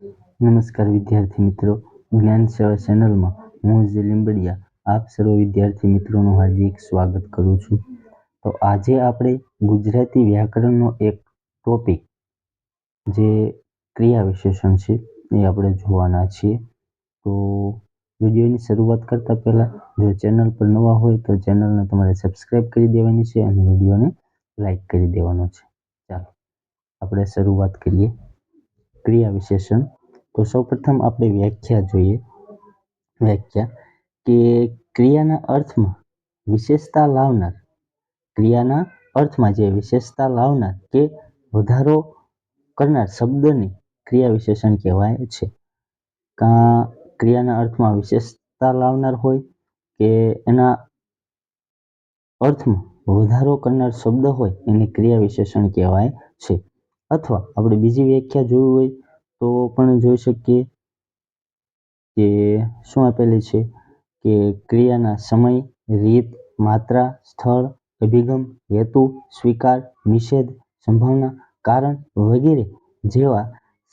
નમસ્કાર વિદ્યાર્થી મિત્રો, જ્ઞાન સેવા ચેનલમાં હું જે લીંબડિયા, આપ સર્વ વિદ્યાર્થી મિત્રોનું હાર્દિક સ્વાગત કરું છું. તો આજે આપણે ગુજરાતી વ્યાકરણનો એક ટોપિક જે ક્રિયા વિશેષણ છે એ આપણે જોવાના છીએ. તો વિડીયોની શરૂઆત કરતાં પહેલાં, જો ચેનલ પર નવા હોય તો ચેનલને તમારે સબસ્ક્રાઈબ કરી દેવાની છે અને વિડીયોને લાઈક કરી દેવાનો છે. ચાલો, આપણે શરૂઆત કરીએ. ક્રિયા વિશેષણ. તો સૌપ્રથમ આપણે વ્યાખ્યા જોઈએ. વ્યાખ્યા કે ક્રિયાના અર્થમાં વિશેષતા લાવનાર, ક્રિયાના અર્થમાં જે વિશેષતા લાવનાર કે વધારો કરનાર શબ્દને ક્રિયા વિશેષણ કહેવાય છે. કાં ક્રિયાના અર્થમાં વિશેષતા લાવનાર હોય કે એના અર્થમાં વધારો કરનાર શબ્દ હોય એને ક્રિયા વિશેષણ કહેવાય છે. અથવા આપણે બીજી વ્યાખ્યા જોવી હોય તો પણ જોઈ શકીએ કે શું આપેલી છે કે ક્રિયાના સમય, રીત, માત્રા, સ્થળ, અભિગમ, હેતુ, સ્વીકાર, નિષેધ, સંભાવના, કારણ વગેરે જેવા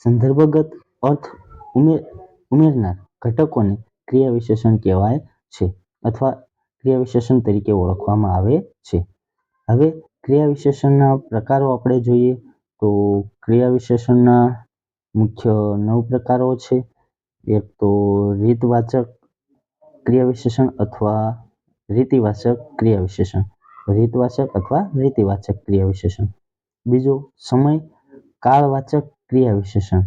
સંદર્ભગત અર્થ ઉમેર, ઉમેરનાર ઘટકોને ક્રિયા વિશેષણ કહેવાય છે અથવા ક્રિયા વિશેષણ તરીકે ઓળખવામાં આવે છે. હવે ક્રિયા વિશેષણના પ્રકારો આપણે જોઈએ. તો ક્રિયા વિશેષણના મુખ્ય નવ પ્રકારો છે. એક તો રીતવાચક ક્રિયા વિશેષણ અથવા રીતિવાચક ક્રિયા વિશેષણ. રીતવાચક અથવા રીતિવાચક ક્રિયા વિશેષણ. બીજો સમય કાળવાચક ક્રિયા વિશેષણ.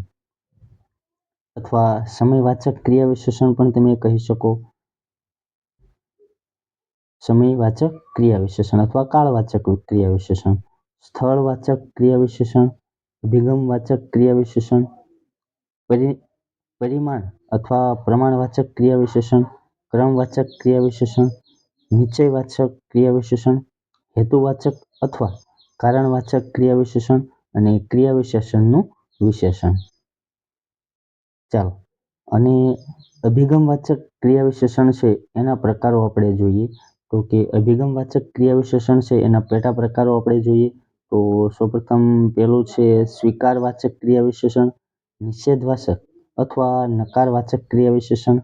અથવા સમયવાચક ક્રિયા વિશેષણ પણ તમે કહી શકો. સમયવાચક ક્રિયા વિશેષણ અથવા કાળવાચક ક્રિયા વિશેષણ. સ્થળવાચક ક્રિયા વિશેષણ અભિગમવાચક ક્રિયા વિશેષણ પરિમાણ અથવા પ્રમાણવાચક ક્રિયા વિશેષણ ક્રમવાચક ક્રિયા વિશેષણ નિશ્ચયવાચક ક્રિયા વિશેષણ હેતુવાચક અથવા કારણવાચક ક્રિયા વિશેષણ અને ક્રિયા વિશેષણનું વિશેષણ. ચાલો, અને અભિગમવાચક ક્રિયા વિશેષણ છે એના પ્રકારો આપણે જોઈએ. તો કે અભિગમવાચક ક્રિયા વિશેષણ છે એના પેટા પ્રકારો આપણે જોઈએ. તો સૌપ્રથમ પહેલું છે સ્વીકારવાચક ક્રિયા વિશેષણ નિષેધવાચક અથવા નકારવાચક ક્રિયા વિશેષણ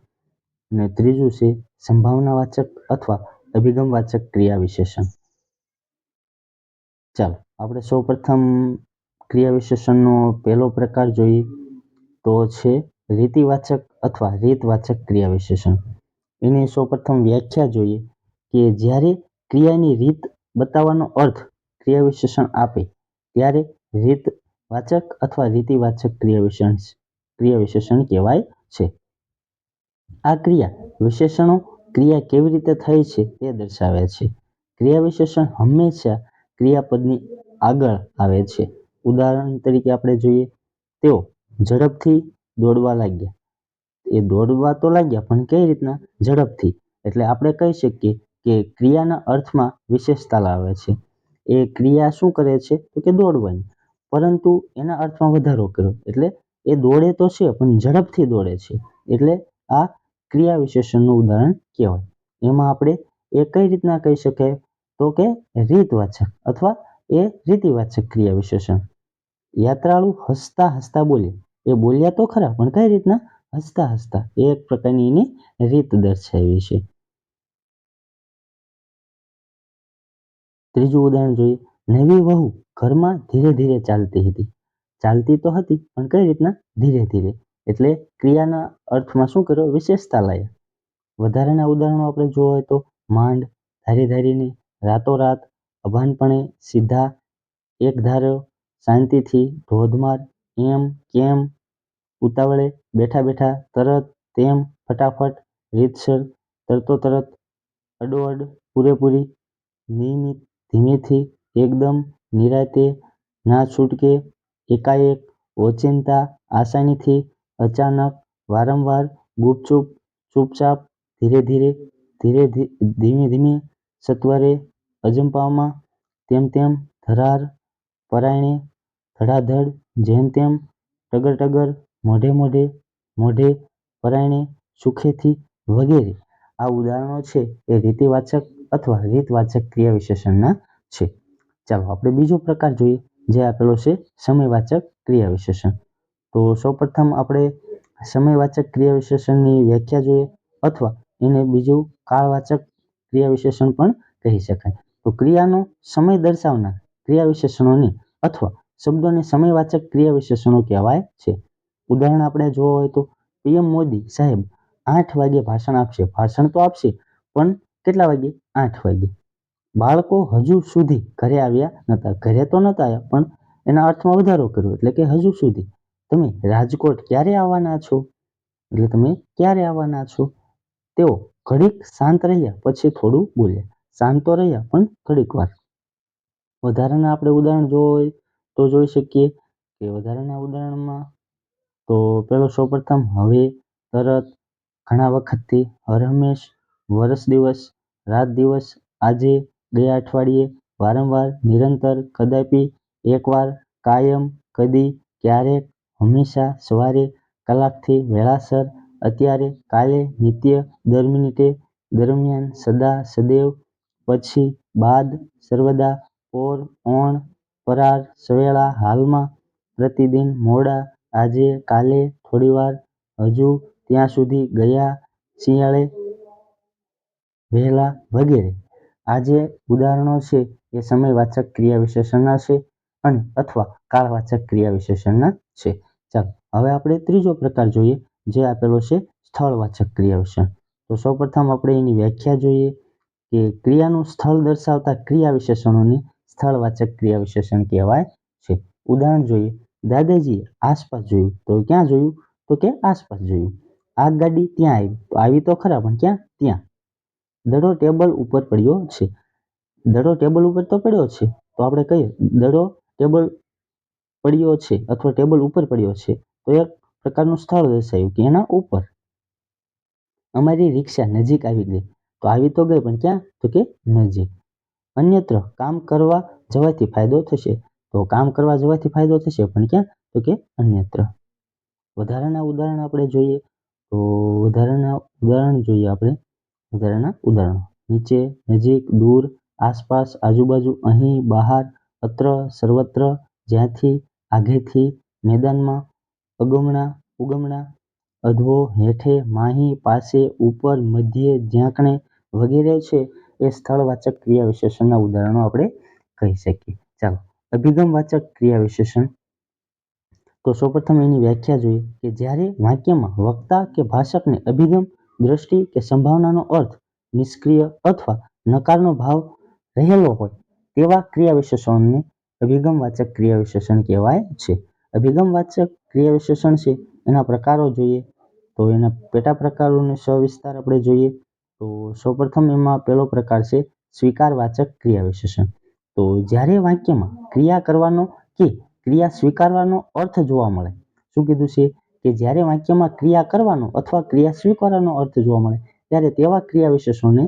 અને ત્રીજું છે સંભાવનાવાચક અથવા અભિગમવાચક ક્રિયા વિશેષણ ચાલો, આપણે સૌપ્રથમ ક્રિયા વિશેષણનો પહેલો પ્રકાર જોઈએ તો છે રીતિવાચક અથવા રીતવાચક ક્રિયા વિશેષણ એની સૌપ્રથમ વ્યાખ્યા જોઈએ કે જ્યારે ક્રિયાની રીત બતાવવાનો અર્થ ક્રિયા વિશેષણ આપે, ત્યારે રીતવાચક અથવા રીતિવાચક ક્રિયા વિશેષણ ક્રિયા વિશેષણ કહેવાય છે. આ ક્રિયા વિશેષણો ક્રિયા કેવી રીતે થઈ છે તે દર્શાવે છે. ક્રિયા વિશેષણ હંમેશા ક્રિયાપદની આગળ આવે છે. ઉદાહરણ તરીકે આપણે જોઈએ, તેઓ ઝડપથી દોડવા લાગ્યા. એ દોડવા તો લાગ્યા, પણ કઈ રીતના? ઝડપથી. એટલે આપણે કહી શકીએ કે ક્રિયાના અર્થમાં વિશેષતા લાવે છે. એ ક્રિયા શું કરે છે? તો કે દોડવાની. પરંતુ એના અર્થમાં વધારો કર્યો. એટલે એ દોડે તો છે, પણ ઝડપથી દોડે છે. એટલે આ ક્રિયા વિશેષણનું ઉદાહરણ કહેવાય. એમાં આપણે એ કઈ રીતના કહી શકાય? તો કે રીતવાચક અથવા એ રીતિવાચક ક્રિયા વિશેષણ. યાત્રાળુ હસતા હસતા બોલ્યા એ બોલ્યા તો ખરા, પણ કઈ રીતના? હસતા હસતા. એ એક પ્રકારની એની રીત દર્શાવી છે. ત્રીજું ઉદાહરણ જોઈએ. નવી વહુ ઘરમાં ધીરે ધીરે ચાલતી હતી. ચાલતી તો હતી, પણ કઈ રીતના? ધીરે ધીરે. એટલે ક્રિયાના અર્થમાં શું કર્યો? વિશેષતા લાયા. વધારાના ઉદાહરણો આપણે જોવા હોય તો માંડ, ધારી ધારીને, રાતોરાત, અભાનપણે, સીધા, એક ધાર્યો શાંતિથી, ધોધમાર, એમ, કેમ, ઉતાવળે, બેઠા બેઠા, તરત, તેમ, ફટાફટ, રીતસર, તરતો તરત, અડોઅડ, પૂરેપૂરી, નિયમિત ધીમેથી એકદમ નિરાંતે ના છૂટકે એકાએક ઓચિંતા આસાનીથી અચાનક વારંવાર ગુપચુપ, ચૂપચાપ, ધીરે ધીરે ધીરે ધીમે ધીમે સત્વરે અજંપામાં તેમ તેમ ધરાર પરાયણે ધડાધડ જેમ તેમ ટગર ટગર મોઢે મોઢે મોઢે પરાયણે સુખેથી વગેરે. આ ઉદાહરણો છે એ રીતિવાચક અથવા રીતવાચક ક્રિયા વિશેષણના છે. ચાલો આપણે બીજો પ્રકાર જોઈએ, જે આપેલો છે સમયવાચક ક્રિયા વિશેષણ તો સૌપ્રથમ આપણે સમયવાચક ક્રિયા વિશેષણની વ્યાખ્યા જોઈએ, અથવા એને બીજું કાળવાચક ક્રિયા વિશેષણ પણ કહી શકાય. તો ક્રિયાનો સમય દર્શાવનાર ક્રિયા વિશેષણોની અથવા શબ્દોને સમયવાચક ક્રિયા વિશેષણો કહેવાય છે. ઉદાહરણ આપણે જોવા હોય તો, પીએમ મોદી સાહેબ આઠ વાગે ભાષણ આપશે. ભાષણ તો આપશે, પણ કેટલા વાગે આઠ વાગે બાળકો હજુ સુધી ઘરે આવ્યા નહોતા. ઘરે તો નહોતા આવ્યા, પણ એના અર્થમાં વધારો કર્યો. એટલે કે હજુ સુધી. તમે રાજકોટ ક્યારે આવવાના છો? એટલે તમે ક્યારે આવવાના છો? તેઓ ઘડીક શાંત રહ્યા, પછી થોડું બોલ્યા. શાંત તો રહ્યા, પણ ઘડીક વાર. વધારાના આપણે ઉદાહરણ હોય તો જોઈ શકીએ કે વધારાના ઉદાહરણમાં તો પેલો સૌપ્રથમ હવે, તરત, ઘણા વખતથી હર હંમેશ વરસ દિવસ, રાત દિવસ, આજે ગયા અઠવાડિયે, વારંવાર, નિરંતર, કદાપી, એકવાર, કાયમ, કદી, ક્યારેક, હંમેશા, સવારે, કલાકથી વેળાસર, અત્યારે, કાલે, નિત્ય, દર મિનિટે, દરમિયાન, સદા, સદૈવ, પછી, બાદ, સર્વદા ઓર ઓણ, પરાર, સવેળા, હાલમાં, પ્રતિદિન, મોડા, આજે, કાલે, થોડીવાર, હજુ, ત્યાં સુધી, ગયા, શિયાળે વહેલા વગેરે. આ જે ઉદાહરણો છે એ સમયવાચક ક્રિયા વિશેષણના છે અને અથવા કાળવાચક ક્રિયા વિશેષણના છે. ચાલો, હવે આપણે ત્રીજો પ્રકાર જોઈએ જે આપેલો છે સ્થળવાચક ક્રિયા વિશેષણ તો સૌપ્રથમ આપણે એની વ્યાખ્યા જોઈએ કે ક્રિયાનું સ્થળ દર્શાવતા ક્રિયા વિશેષણોને સ્થળવાચક ક્રિયા વિશેષણ કહેવાય છે. ઉદાહરણ જોઈએ, દાદાજીએ આસપાસ જોયું તો ક્યાં જોયું? તો કે આસપાસ જોયું. આ ગાડી ત્યાં આવી, તો આવી તો ખરા, પણ ક્યાં? ત્યાં. દડો ટેબલ ઉપર પડ્યો છે. દડો ટેબલ ઉપર તો પડ્યો છે. તો આપણે કહીએ, દડો ટેબલ પડ્યો છે અથવા ટેબલ ઉપર પડ્યો છે, તો એક પ્રકારનું સ્થળ દર્શાવ્યું કે એના ઉપર. અમારી રિક્ષા નજીક આવી ગઈ. તો આવી તો ગઈ, પણ ક્યાં? તો કે નજીક. અન્યત્ર કામ કરવા જવાથી ફાયદો થશે. તો કામ કરવા જવાથી ફાયદો થશે, પણ ક્યાં? તો કે અન્યત્ર. વધારાના ઉદાહરણ આપણે જોઈએ. તો વધારાના ઉદાહરણ જોઈએ આપણે. વધારાના ઉદાહરણો. નીચે, નજીક, દૂર, આસપાસ, આજુબાજુ, અહીં, બહાર, અત્ર, સર્વત્ર, જ્યાંથી, આગેથી, મેદાનમાં, અગમણા, ઉગમણા, અધવો, હેઠે, માહી, પાસે, ઉપર, મધ્યે, જ્યાંકણે વગેરે છે એ સ્થળવાચક ક્રિયા વિશેષણના ઉદાહરણો આપણે કહી શકીએ. ચાલો, અભિગમવાચક ક્રિયા વિશેષણ તો સૌપ્રથમ એની વ્યાખ્યા જોઈએ કે જ્યારે વાક્યમાં વક્તા કે ભાષકને અભિગમ દ્રષ્ટિ કે સંભાવનાનો અર્થ નિષ્ક્રિય અથવા નકારનો ભાવ રહેલો હોય, તેવા ક્રિયા વિશેષણોને અભિગમવાચક ક્રિયા વિશેષણ કહેવાય છે. અભિગમવાચક ક્રિયા વિશેષણ છે, એના પ્રકારો જોઈએ તો એના પેટા પ્રકારોને સવિસ્તાર આપણે જોઈએ તો સૌપ્રથમ એમાં પહેલો પ્રકાર છે, સ્વીકારવાચક ક્રિયા વિશેષણ તો જ્યારે વાક્યમાં ક્રિયા કરવાનો કે ક્રિયા સ્વીકારવાનો અર્થ જોવા મળે, શું કીધું છે? કે જ્યારે વાક્યમાં ક્રિયા કરવાનો અથવા ક્રિયા સ્વીકારવાનો અર્થ જોવા મળે, ત્યારે તેવા ક્રિયા વિશેષણોને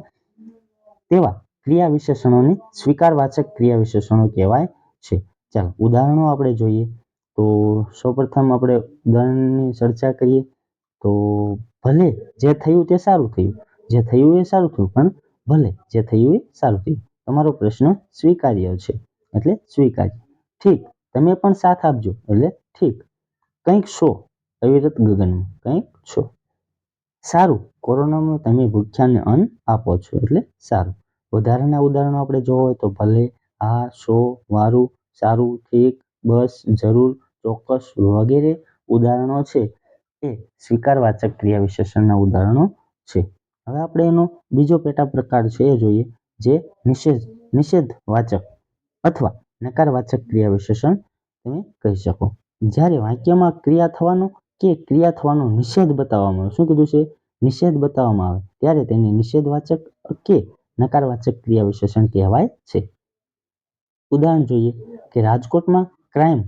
તેવા ક્રિયા વિશેષણોને સ્વીકારવાચક ક્રિયા વિશેષણો કહેવાય છે. ચાલો, ઉદાહરણો આપણે જોઈએ. તો સૌપ્રથમ આપણે ઉદાહરણની ચર્ચા કરીએ. તો ભલે જે થયું તે સારું થયું, જે થયું એ સારું થયું, પણ ભલે જે થયું એ સારું થયું, તમારો પ્રશ્ન સ્વીકાર્ય છે, એટલે સ્વીકાર્ય. ઠીક, તમે પણ સાથ આપજો, એટલે ઠીક. કંઈક શો અવિરત ગગનમાં. કંઈક છો. સારું, કોરોનામાં તમે ભૂખ્યાને અન્ન આપો છો એટલે સારું. વધારાના ઉદાહરણો આપણે જોવા હોય તો ભલે આ શો વારું, સારું, ઠીક, બસ, જરૂર, ચોક્કસ વગેરે ઉદાહરણો છે. એ સ્વીકારવાચક ક્રિયા વિશેષણના ઉદાહરણો છે. હવે આપણે એનો બીજો પેટા પ્રકાર છે એ જોઈએ, જે નિષેધ, નિષેધવાચક અથવા નકારવાચક ક્રિયા વિશેષણ તમે કહી શકો. જ્યારે વાક્યમાં ક્રિયા થવાનો કે ક્રિયા થવાનો નિષેધ બતાવવામાં આવે. શું કીધું છે? નિષેધ બતાવવામાં આવે. ત્યારે તેને નિષેધવાચક કે નકારવાચક ક્રિયા વિશેષણ કહેવાય છે. ઉદાહરણ જોઈએ કે રાજકોટમાં ક્રાઇમ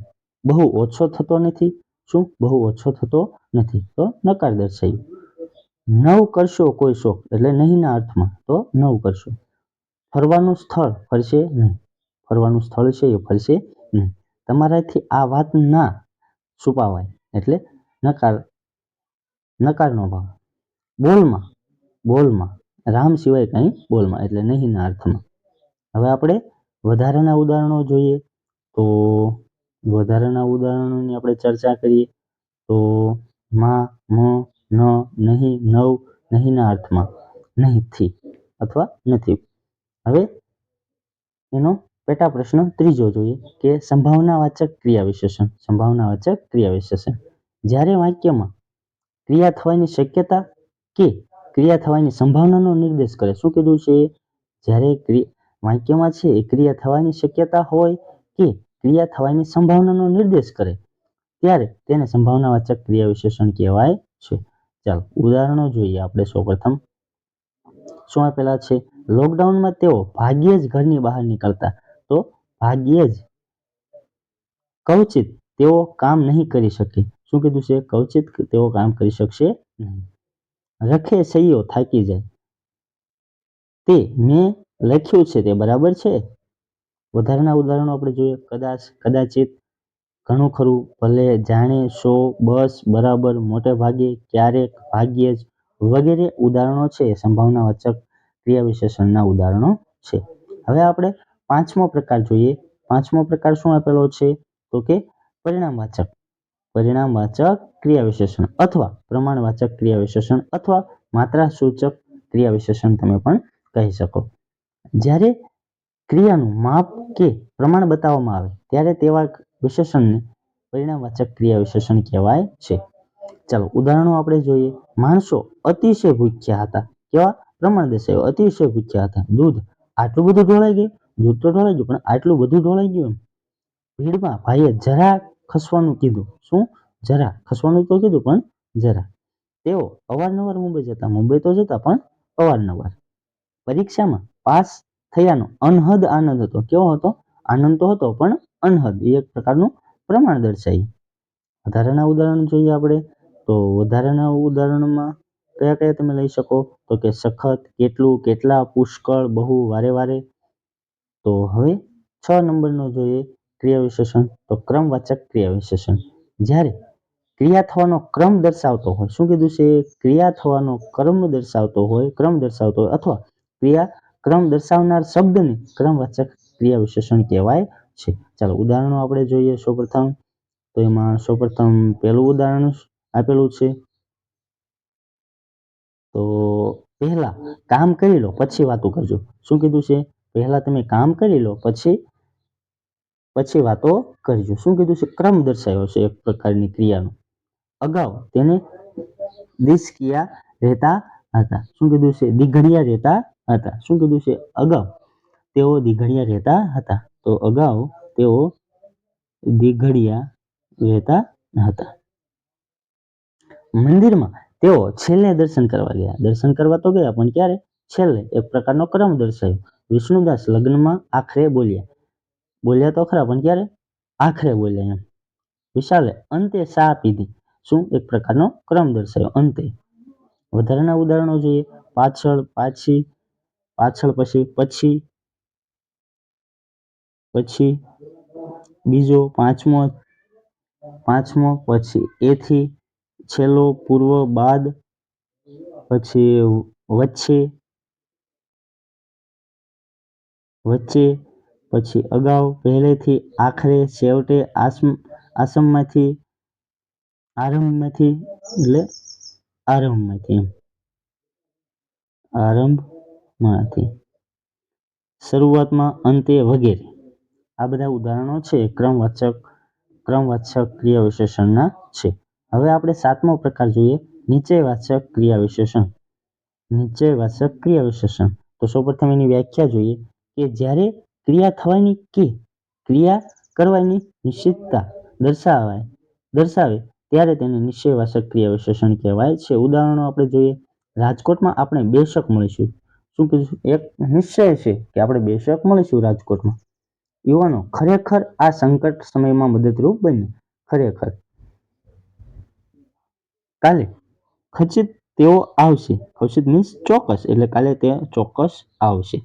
બહુ ઓછો થતો નથી. શું? બહુ ઓછો થતો નથી. તો નકાર દર્શાવ્યું. નવ કરશો કોઈ શોખ એટલે નહીંના અર્થમાં. તો નવ કરશો. ફરવાનું સ્થળ ફરશે નહીં. ફરવાનું સ્થળ છે એ ફરશે નહીં. તમારાથી આ વાત ના છુપાવાય. એટલે નકાર, નકારનો ભાવ. બોલમાં બોલમાં, રામ સિવાય કંઈ બોલમાં, એટલે નહીંના અર્થમાં. હવે આપણે વધારાના ઉદાહરણો જોઈએ તો વધારાના ઉદાહરણોની આપણે ચર્ચા કરીએ તો માં, મ, ન, નહીં, નવ નહીંના અર્થમાં. નહીંથી અથવા નથી. હવે એનો પેટા પ્રશ્ન ત્રીજો જોઈએ કે સંભાવનાવાચક ક્રિયા વિશેષણ સંભાવનાવાચક ક્રિયા વિશેષણ જ્યારે વાક્યમાં ક્રિયા થવાની શક્યતા કે ક્રિયા થવાની સંભાવનાનો નિર્દેશ કરે, શું કીધું છે? જ્યારે વાક્યમાં છે એ ક્રિયા થવાની શક્યતા હોય કે ક્રિયા થવાની સંભાવનાનો નિર્દેશ કરે, ત્યારે તેને સંભાવનાવાચક ક્રિયા વિશેષણ કહેવાય છે. ચાલો, ઉદાહરણો જોઈએ આપણે સૌપ્રથમ. શું આપેલા છે? લોકડાઉનમાં તેઓ ભાગ્યે જ ઘરની બહાર નીકળતા. તો ભાગ્યે જ કવચિત તેઓ કામ નહીં કરી શકે. શું કીધું છે? કવચિત તેઓ કામ કરી શકશે નહીં. રખે સહીઓ થાકી જાય. તે મેં લખ્યું છે તે બરાબર છે? વધારાના ઉદાહરણો આપણે જોઈએ. કદાચ, કદાચિત ઘણું ખરું. ભલે જાણે સો, બસ, બરાબર, મોટે ભાગે, ક્યારેક ભાગ્યે જ વગેરે ઉદાહરણો છે. સંભાવનાવાચક ક્રિયા વિશેષણના ઉદાહરણો છે. હવે આપણે પાંચમો પ્રકાર જોઈએ. પાંચમો પ્રકાર શું આપેલો છે? તો કે પરિણામવાચક. પરિણામવાચક ક્રિયા વિશેષણ અથવા પ્રમાણવાચક ક્રિયા વિશેષણ અથવા માત્રા સૂચક ક્રિયા વિશેષણ તમે પણ કહી શકો. જ્યારે ક્રિયાનું માપ કે પ્રમાણ બતાવવામાં આવે, ત્યારે તેવા વિશેષણને પરિણામવાચક ક્રિયા વિશેષણ કહેવાય છે. ચાલો, ઉદાહરણો આપણે જોઈએ. માણસો અતિશય ભૂખ્યા હતા. કેવા? પ્રમાણ દર્શાવ્યો અતિશય ભૂખ્યા હતા. દૂધ આટલું બધું ઢોળાઈ ગયું? દૂધ તો ઢોળાઈ ગયું, પણ આટલું બધું ઢોળાઈ ગયું ભીડમાં ભાઈએ જરા ખસવાનું કીધું. શું? જરા ખસવાનું તો કીધું, પણ જરા તેઓ અવારનવાર મુંબઈ જતા. મુંબઈ તો જતા, પણ અવારનવાર. પરીક્ષામાં પાસ થયાનો અનહદ આનંદ હતો. કેવો હતો? આનંદ તો હતો, પણ અનહદ. એ એક પ્રકારનું પ્રમાણ દર્શાવી વધારાના ઉદાહરણ જોઈએ આપણે. તો વધારાના ઉદાહરણમાં કયા કયા તમે લઈ શકો? તો કે સખત, કેટલું, કેટલા પુષ્કળ, બહુ વારે વારે. તો હવે છ નંબરનો જોઈએ. ક્રિયા વિશેષણ તો ક્રમવાચક ક્રિયા વિશેષણ. જ્યારે ક્રિયા થવાનો ક્રમ દર્શાવતો હોય, શું કીધું છે? ક્રિયા થવાનો ક્રમ દર્શાવતો હોય, ક્રમ દર્શાવતો હોય અથવા ક્રિયા ક્રમ દર્શાવનાર શબ્દને ક્રમવાચક ક્રિયા વિશેષણ કહેવાય છે. ચાલો ઉદાહરણો આપણે જોઈએ સૌપ્રથમ. તો એમાં સૌપ્રથમ પહેલું ઉદાહરણ આપેલું છે. તો પહેલા કામ કરી લો, પછી વાતો કરજો. શું કીધું છે? પહેલા તમે કામ કરી લો, પછી પછી વાતો કરજો. શું કીધું છે? ક્રમ દર્શાવ્યો છે એક પ્રકારની ક્રિયાનો. અગાઉ તેને દિસ્કિયા રહેતા હતા. શું કીધું છે? દિઘડિયા રહેતા હતા. શું કીધું છે? અગાઉ તેઓ દિઘડિયા રહેતા હતા. તો અગાઉ તેઓ દિઘડિયા રહેતા હતા. મંદિરમાં તેઓ છેલ્લે દર્શન કરવા ગયા. દર્શન કરવા તો ગયા, પણ ક્યારે? છેલ્લે એક પ્રકારનો ક્રમ દર્શાવ્યો. વિષ્ણુદાસ લગ્નમાં આખરે બોલ્યા બોલ્યા તો ખરા, પણ ક્યારે? આખરે બોલ્યા એમ. વિશાલે અંતે ચા પીધી. શું? એક પ્રકારનો ક્રમ દર્શાવ્યો. અંતે. વધારાના ઉદાહરણો જોઈએ. પાછળ, પાછી, પાછળ, પછી પછી પછી, બીજો, પાંચમો પાંચમો, પછી, એથી, છેલ્લો, પૂર્વ, બાદ, પછી, વચ્ચે વચ્ચે પછી અગાઉ પહેલેથી આખરે છેવટે આસમ, આસમમાંથી, આરંભમાંથી, એટલે આરંભમાંથી આરંભમાંથી. શરૂઆતમાં અંતે વગેરે. આ બધા ઉદાહરણો છે, ક્રમવાચક ક્રમવાચક ક્રિયા વિશેષણના છે. હવે આપણે સાતમો પ્રકાર જોઈએ, નીચેવાચક ક્રિયા વિશેષણ નીચેવાચક ક્રિયા વિશેષણ તો સૌપ્રથમ એની વ્યાખ્યા જોઈએ કે જ્યારે ક્રિયા થવાની કે ક્રિયા કરવાની નિશ્ચિતતા દર્શાવાય, દર્શાવે ત્યારે તેને નિશ્ચયવાચક ક્રિયા વિશેષણ કહેવાય છે. ઉદાહરણો આપણે જોઈએ. રાજકોટમાં આપણે બેશક મળીશું. શું કીધું? એક નિશ્ચય છે કે આપણે બેશક મળીશું રાજકોટમાં. યુવાનો, ખરેખર આ સંકટ સમયમાં મદદરૂપ બને ખરેખર. કાલે ખચિત તેઓ આવશે. ખચિત મીન્સ ચોક્કસ. એટલે કાલે તે ચોક્કસ આવશે.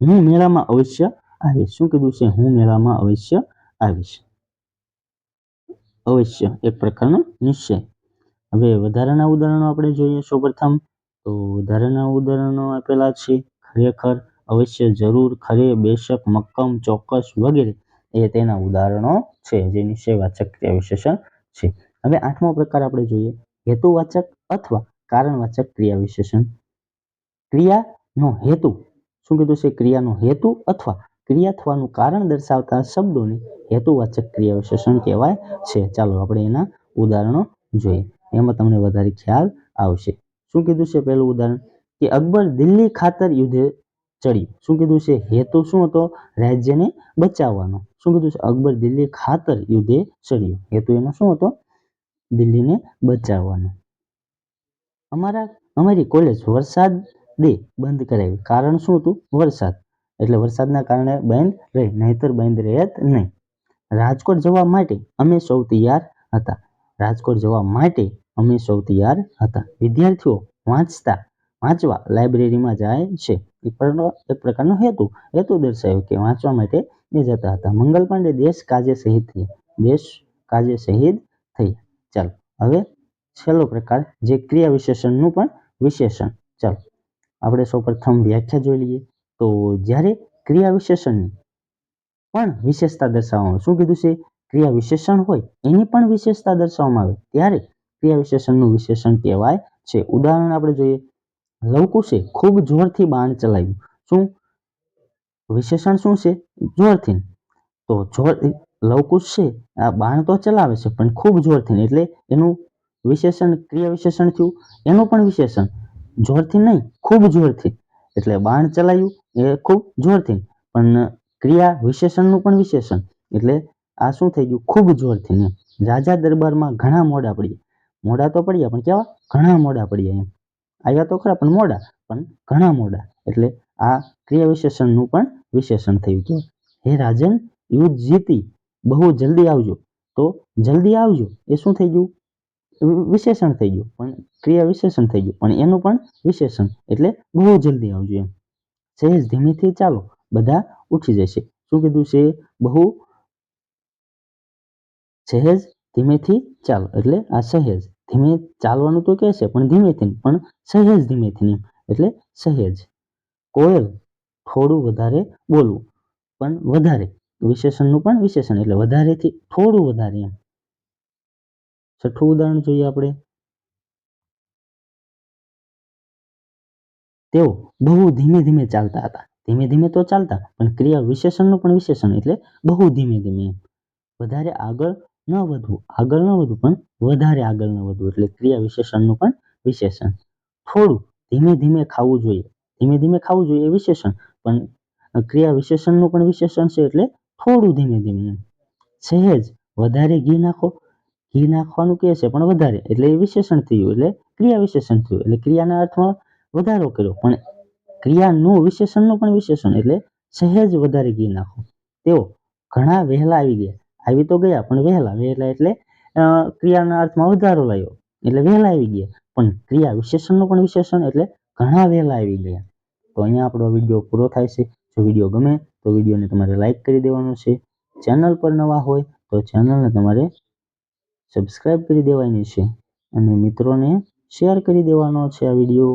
હું મેળામાં અવશ્ય આવીશ. શું કીધું છે? હું મેળામાં અવશ્ય આવીશ. અવશ્ય. એક પ્રકારનો નિશ્ચય. હવે વધારાના ઉદાહરણો આપણે જોઈએ સૌપ્રથમ. તો વધારાના ઉદાહરણો આપેલા છે. ખરેખર અવશ્ય જરૂર ખરે, બેશક, મક્કમ, ચોક્કસ વગેરે. એ તેના ઉદાહરણો છે જે નિશ્ચયવાચક ક્રિયા વિશેષણ છે. હવે આઠમો પ્રકાર આપણે જોઈએ. હેતુવાચક અથવા કારણવાચક ક્રિયા વિશેષણ ક્રિયાનો હેતુ. શું કીધું છે? ક્રિયાનો હેતુ અથવા ક્રિયા થવાનું કારણ દર્શાવતા શબ્દોને હેતુવાચક ક્રિયા વિશેષણ કહેવાય છે. ચાલો આપણે એના ઉદાહરણો જોઈએ. એમાં તમને વધારે ખ્યાલ આવશે. શું કીધું છે પહેલું ઉદાહરણ? કે અકબર દિલ્હી ખાતર યુદ્ધે ચડ્યું શું કીધું છે? હેતુ શું હતો? રાજ્યને બચાવવાનો. શું કીધું છે? અકબર દિલ્હી ખાતર યુદ્ધે ચડ્યું. હેતુ એનો શું હતો? દિલ્હીને બચાવવાનો. અમારા, અમારી કોલેજ વરસાદ દે બંધ કરાવી. કારણ શું હતું? વરસાદ. એટલે વરસાદના કારણે બંધ રહે, નહીતર બંધ રહેત નહીં. રાજકોટ જવા માટે અમે સૌ તૈયાર હતા. રાજકોટ જવા માટે અમે સૌ તૈયાર હતા. વિદ્યાર્થીઓ વાંચતા, વાંચવા લાઇબ્રેરીમાં જાય છે. એક પ્રકારનો હેતુ હેતુ દર્શાવ્યો કે વાંચવા માટે એ જતા હતા. મંગલ પાંડે દેશ કાજે શહીદ થયા. દેશ કાજે શહીદ થયા. ચાલો, હવે છેલ્લો પ્રકાર, જે ક્રિયા વિશેષણનું પણ વિશેષણ. ચાલો, આપણે સૌપ્રથમ વ્યાખ્યા જોઈ લઈએ. તો જ્યારે ક્રિયા વિશેષણની પણ વિશેષતા દર્શાવવામાં શું કીધું છે? ક્રિયા વિશેષણ હોય, એની પણ વિશેષતા દર્શાવવામાં આવે, ત્યારે ક્રિયા વિશેષણનું વિશેષણ કહેવાય છે. ઉદાહરણ આપણે જોઈએ. લવકુશે ખૂબ જોરથી બાણ ચલાવ્યું. શું? વિશેષણ શું છે? જોરથી. તો જોર લવકુશ છે, આ બાણ તો ચલાવે છે, પણ ખૂબ જોરથી એટલે એનું વિશેષણ ક્રિયા વિશેષણ થયું. એનું પણ વિશેષણ. જોરથી નહીં, ખૂબ જોરથી. એટલે બાણ ચલાવ્યું એ ખૂબ જોરથી પણ ક્રિયા વિશેષણનું પણ વિશેષણ. એટલે આ શું થઈ ગયું? ખૂબ જોરથી એમ. રાજા દરબારમાં ઘણા મોડા પડ્યા. મોડા તો પડ્યા, પણ કેવા? ઘણા મોડા પડ્યા એમ. આવ્યા તો ખરા, પણ મોડા. પણ ઘણા મોડા. એટલે આ ક્રિયા વિશેષણનું પણ વિશેષણ થયું કે હે રાજન, યુદ્ધ જીતી. બહુ જલ્દી આવજો. તો જલ્દી આવજો. એ શું થઈ ગયું? વિશેષણ થઈ ગયું. પણ ક્રિયા વિશેષણ થઈ ગયું. પણ એનું પણ વિશેષણ. એટલે બહુ જલ્દી આવજો એમ. સહેજ ધીમેથી ચાલો. બધા ઉઠી જશે. શું કીધું છે? બહુ સહેજ ધીમેથી ચાલો. એટલે આ સહેજ. ધીમે ચાલવાનું તો કહે છે પણ ધીમેથી પણ સહેજ ધીમેથી એમ. એટલે સહેજ. કોયલ થોડું વધારે બોલવું. પણ વધારે. વિશેષણનું પણ વિશેષણ. એટલે વધારેથી થોડું વધારે એમ. છઠ્ઠું ઉદાહરણ જોઈએ આપણે. તેઓ બહુ ધીમે ધીમે ચાલતા હતા. ધીમે ધીમે તો ચાલતા, પણ ક્રિયા વિશેષણનું પણ વિશેષણ એટલે બહુ ધીમે ધીમે વધારે આગળ ન વધવું, આગળ ન વધવું, પણ વધારે આગળ ન વધવું એટલે ક્રિયા વિશેષણનું પણ વિશેષણ. થોડું ધીમે ધીમે ખાવું જોઈએ, ધીમે ધીમે ખાવું જોઈએ વિશેષણ, પણ ક્રિયા વિશેષણનું પણ વિશેષણ છે એટલે થોડું ધીમે ધીમે સહેજ વધારે ઘી નાખો ઘી નાખવાનું કહે છે પણ વધારે, એટલે એ વિશેષણ થયું, એટલે ક્રિયા વિશેષણ થયું, એટલે ક્રિયાના અર્થમાં વધારો કર્યો, પણ ક્રિયાનું વિશેષણનું પણ વિશેષણ, એટલે સહેજ વધારે ઘી નાખો. તેઓ ઘણા વહેલા આવી ગયા, આવી તો ગયા, પણ વહેલા વહેલા એટલે ક્રિયાના અર્થમાં વધારો લાવ્યો એટલે વહેલા આવી ગયા, પણ ક્રિયા વિશેષણનું પણ વિશેષણ, એટલે ઘણા વહેલા આવી ગયા. તો અહીંયા આપણો વીડિયો પૂરો થાય છે. જો વીડિયો ગમે, તો વિડીયોને તમારે લાઇક કરી દેવાનો છે. ચેનલ પર નવા હોય, તો ચેનલને તમારે સબસ્ક્રાઈબ કરી દેવાની છે. અને મિત્રોને શેર કરી દેવાનો છે આ વીડિયો